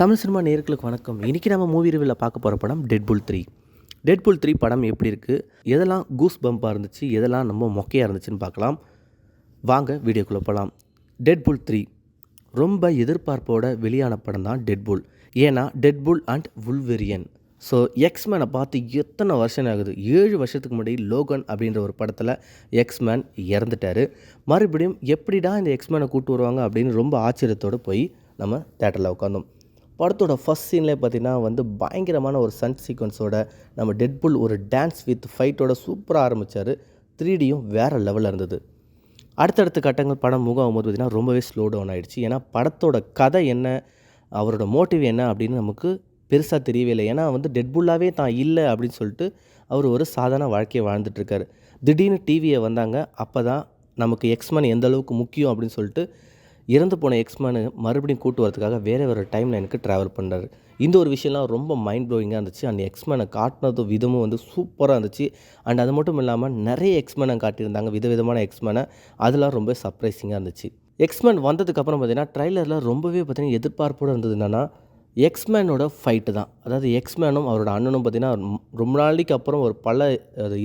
Tamil cinema நேர்களுக்கு வணக்கம். இன்றைக்கி நம்ம மூவி ரிவியூவில் பார்க்க போகிற படம் டெட்புல் த்ரீ டெட்புல் த்ரீ படம் எப்படி இருக்குது எதெல்லாம் கூஸ் பம்பாக இருந்துச்சு? எதெல்லாம் நம்ம மொக்கையாக இருந்துச்சுன்னு பார்க்கலாம். வாங்க வீடியோக்குள்ளே போகலாம் டெட்புல் த்ரீ ரொம்ப எதிர்பார்ப்போட வெளியான படம் தான் டெட்புல் ஏன்னா டெட்புல் அண்ட் வுல்வெரியன் ஸோ எக்ஸ்மேனை பார்த்து எத்தனை வருஷம் ஆகுது? ஏழு வருஷத்துக்கு முன்னாடி லோகன் அப்படின்ற ஒரு படத்தில் எக்ஸ்மேன் இறந்துட்டார். மறுபடியும் எப்படிடா இந்த எக்ஸ்மேனை கூட்டு வருவாங்க அப்படின்னு ரொம்ப ஆச்சரியத்தோடு போய் நம்ம தேட்டரில் உட்காந்தோம் படத்தோட ஃபஸ்ட் சீன்லேயே பார்த்தீங்கன்னா வந்து பயங்கரமான ஒரு சன் சீக்வன்ஸோட நம்ம டெட்புல் ஒரு டான்ஸ் வித் ஃபைட்டோட சூப்பராக ஆரம்பித்தார் த்ரீ டியும் வேறு லெவலில் இருந்தது. அடுத்தடுத்த கட்டங்கள் படம் முகம் ஆகும்போது பார்த்திங்கன்னா ரொம்பவே ஸ்லோ டவுன் ஆகிடுச்சு ஏன்னா படத்தோட கதை என்ன அவரோட மோட்டிவ் என்ன அப்படின்னு நமக்கு பெருசாக தெரியவே இல்லை. ஏன்னா வந்து டெட்புல்லாகவே தான் இல்லை அப்படின்னு சொல்லிட்டு அவர் ஒரு சாதாரண வாழ்க்கையை வாழ்ந்துட்டுருக்காரு திடீர்னு டிவியை வந்தாங்க. அப்போ தான் நமக்கு எக்ஸ்மன் எந்த அளவுக்கு முக்கியம் அப்படின்னு சொல்லிட்டு இறந்து போன எக்ஸ்மேனு மறுபடியும் கூட்டு வரதுக்காக வேறு வேறு டைம் லைனுக்கு ட்ராவல் பண்ணுறாரு இந்த ஒரு விஷயம்லாம் ரொம்ப மைண்ட் ப்ளோயிங்காக இருந்துச்சு. அந்த எக்ஸ்மேனை காட்டினதும் விதமும் வந்து சூப்பராக இருந்துச்சு. அண்ட் அது மட்டும் இல்லாமல் நிறைய எக்ஸ்மேனை காட்டியிருந்தாங்க. விதவிதமான எக்ஸ்மேனை அதெல்லாம் ரொம்ப சர்ப்ரைசிங்காக இருந்துச்சு. எக்ஸ்மேன் வந்ததுக்கப்புறம் பார்த்தீங்கன்னா ட்ரைலரில் ரொம்பவே பார்த்தீங்கன்னா எதிர்பார்ப்போடு இருந்தது என்னென்னா எக்ஸ்மேனோட ஃபைட்டு தான். அதாவது எக்ஸ்மேனும் அவரோட அண்ணனும் பார்த்திங்கன்னா ரொம்ப நாளைக்கு அப்புறம் ஒரு பல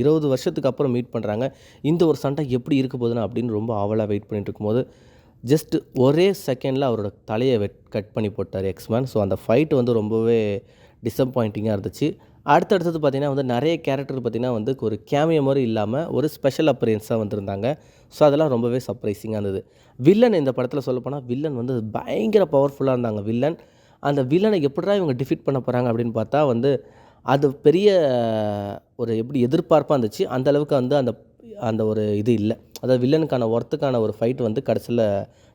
இருபது வருஷத்துக்கு அப்புறம் மீட் பண்ணுறாங்க இந்த ஒரு சண்டை எப்படி இருக்க போகுதுன்னா அப்படின்னு ரொம்ப ஆவலாக வெயிட் பண்ணிட்டு இருக்கும்போது ஜஸ்ட்டு ஒரே செகண்டில் அவரோட தலையை வெட் கட் பண்ணி போட்டார் எக்ஸ்மேன் ஸோ அந்த ஃபைட் வந்து ரொம்பவே டிசப்பாயிண்டிங்காக இருந்துச்சு. அடுத்தடுத்தது பார்த்திங்கன்னா வந்து நிறைய கேரக்டர் பார்த்திங்கன்னா வந்து ஒரு கேமியோ மாதிரி இல்லாமல் ஒரு ஸ்பெஷல் அப்பரியன்ஸாக வந்திருந்தாங்க. ஸோ அதெல்லாம் ரொம்பவே சர்ப்ரைசிங்காக இருந்தது. வில்லன் இந்த படத்தில் சொல்லப்போனால் வில்லன் வந்து பயங்கர பவர்ஃபுல்லாக இருந்தாங்க வில்லன் அந்த வில்லனை எப்படா இவங்க டிஃபீட் பண்ண போகிறாங்க அப்படின்னு பார்த்தா வந்து அது பெரிய ஒரு எப்படி எதிர்பார்ப்பாக இருந்துச்சு. அந்த அளவுக்கு வந்து அந்த அந்த ஒரு இது இல்லை. அதாவது வில்லனுக்கான ஒர்த்துக்கான ஒரு ஃபைட் வந்து கடைசியில்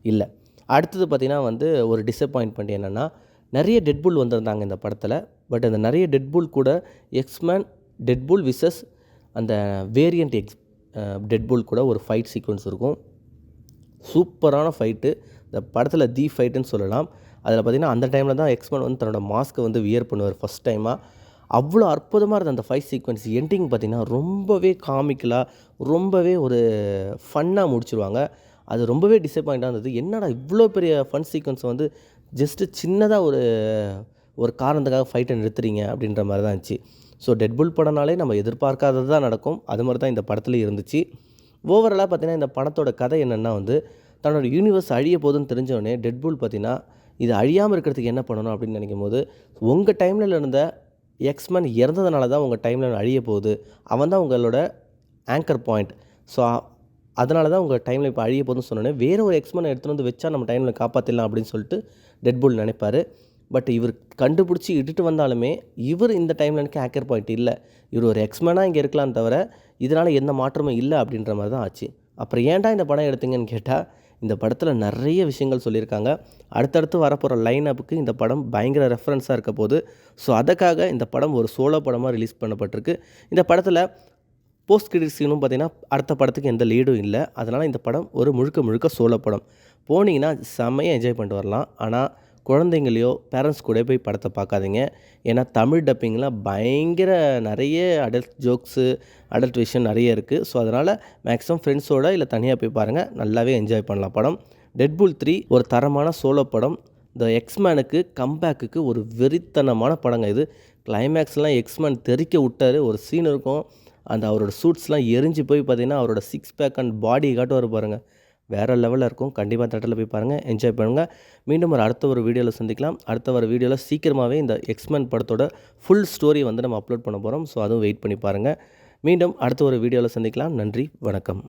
இல்லை. அடுத்தது பார்த்திங்கன்னா வந்து ஒரு டிசப்பாயின்மெண்ட் என்னென்னா நிறைய டெட்புல் வந்திருந்தாங்க இந்த படத்தில். பட் அந்த நிறைய டெட்புல் கூட எக்ஸ்மேன் டெட்புல் விசஸ் அந்த வேரியண்ட் எக்ஸ் டெட்புல் கூட ஒரு ஃபைட் சீக்வன்ஸ் இருக்கும். சூப்பரான ஃபைட்டு இந்த படத்தில் தி ஃபைட்டுன்னு சொல்லலாம். அதில் பார்த்திங்கன்னா அந்த டைமில் தான் எக்ஸ்மேன் வந்து தன்னோட மாஸ்க்கை வந்து வியர் பண்ணுவார் ஃபஸ்ட் டைமாக அவ்வளோ அற்புதமாக இருந்த அந்த ஃபைட் சீக்வன்ஸ் எண்டிங் பார்த்திங்கன்னா ரொம்பவே காமிக்கலாக ரொம்பவே ஒரு ஃபன்னாக முடிச்சிருவாங்க. அது ரொம்பவே டிசப்பாயிண்டாக இருந்தது. என்னடா இவ்வளோ பெரிய ஃபன் சீக்வன்ஸ் வந்து ஜஸ்ட்டு சின்னதாக ஒரு ஒரு காரணத்துக்காக ஃபைட்டை நிறுத்துறீங்க அப்படின்ற மாதிரி தான் இருந்துச்சு. ஸோ டெட்புல் படம்னாலே நம்ம எதிர்பார்க்காதது தான் நடக்கும். அது மாதிரி தான் இந்த படத்துலேயும் இருந்துச்சு. ஓவராலாக பார்த்தீங்கன்னா இந்த படத்தோட கதை என்னென்னா வந்து தன்னோட யூனிவர்ஸ் அழிய போதுன்னு தெரிஞ்சவொடனே டெட்புல் பார்த்தீங்கன்னா இது அழியாமல் இருக்கிறதுக்கு என்ன பண்ணணும் அப்படின்னு நினைக்கும் போது உங்கள் டைமில் இருந்த எக்ஸ்மேன் இறந்ததுனால தான் உங்கள் டைமில் அழிய போகுது. அவன் தான் உங்களோட ஆங்கர் பாயிண்ட் ஸோ அதனால தான் உங்கள் டைமில் இப்போ அழிய போகுதுன்னு சொன்னோன்னே வேறு ஒரு எக்ஸ்மேனை எடுத்துகிட்டு வந்து வச்சா நம்ம டைமில் காப்பாற்றிடலாம் அப்படின்னு சொல்லிட்டு டெட்புல் நினைப்பார். பட் இவர் கண்டுபிடிச்சி இட்டுட்டு வந்தாலுமே இவர் இந்த டைம்லைனுக்கு ஆங்கர் பாயிண்ட் இல்லை. இவர் ஒரு எக்ஸ்மேனாக இங்கே இருக்கலாம் தவிர இதனால் எந்த மாற்றமும் இல்லை அப்படின்ற மாதிரி தான் ஆச்சு. அப்புறம் ஏன்டா இந்த படம் எடுத்தீங்கன்னு கேட்டால் இந்த படத்தில் நிறைய விஷயங்கள் சொல்லியிருக்காங்க. அடுத்தடுத்து வரப்போகிற லைன் அப்புக்கு இந்த படம் பயங்கர ரெஃபரன்ஸாக இருக்க போது ஸோ அதுக்காக இந்த படம் ஒரு சோலோ படமாக ரிலீஸ் பண்ணப்பட்டிருக்கு. இந்த படத்தில் போஸ்ட் கிரெடிட் சீனும் பார்த்திங்கன்னா அடுத்த படத்துக்கு எந்த லீடும் இல்லை. அதனால் இந்த படம் ஒரு முழுக்க முழுக்க சோலோ படம். போனீங்கன்னா செம்மையாக என்ஜாய் பண்ணிட்டு வரலாம். ஆனால் குழந்தைங்களையோ பேரண்ட்ஸ் கூட போய் படத்தை பார்க்காதீங்க. ஏன்னா தமிழ் டப்பிங்கில் பயங்கர நிறைய அடல்ட் ஜோக்ஸு அடல்ட் விஷயம் நிறைய இருக்குது ஸோ அதனால் மேக்ஸிமம் ஃப்ரெண்ட்ஸோட இல்லை தனியாக போய் பாருங்கள் நல்லாவே என்ஜாய் பண்ணலாம் படம். டெட்புல் த்ரீ ஒரு தரமான சோலோ படம். இந்த எக்ஸ்மேனுக்கு கம்பேக்குக்கு ஒரு வெறித்தனமான படங்க இது. கிளைமேக்ஸ்லாம் எக்ஸ்மேன் தெறிக்க விட்டார். ஒரு சீன் இருக்கும். அந்த அவரோட சூட்ஸ்லாம் எரிஞ்சு போய் பார்த்திங்கன்னா அவரோட சிக்ஸ் பேக் அண்ட் பாடி காட்டுவார் பாருங்கள் வேறு லெவலில் இருக்கும். கண்டிப்பாக தேட்டரில் போய் பாருங்கள் என்ஜாய் பண்ணுங்கள் மீண்டும் ஒரு அடுத்த ஒரு வீடியோவில் சந்திக்கலாம். அடுத்த ஒரு வீடியோவில் சீக்கிரமாகவே இந்த எக்ஸ்மேன் படத்தோட ஃபுல் ஸ்டோரி வந்து நம்ம அப்லோட் பண்ண போகிறோம் ஸோ அதுவும் வெயிட் பண்ணி பாருங்கள் மீண்டும் அடுத்த ஒரு வீடியோவில் சந்திக்கலாம். நன்றி. வணக்கம்.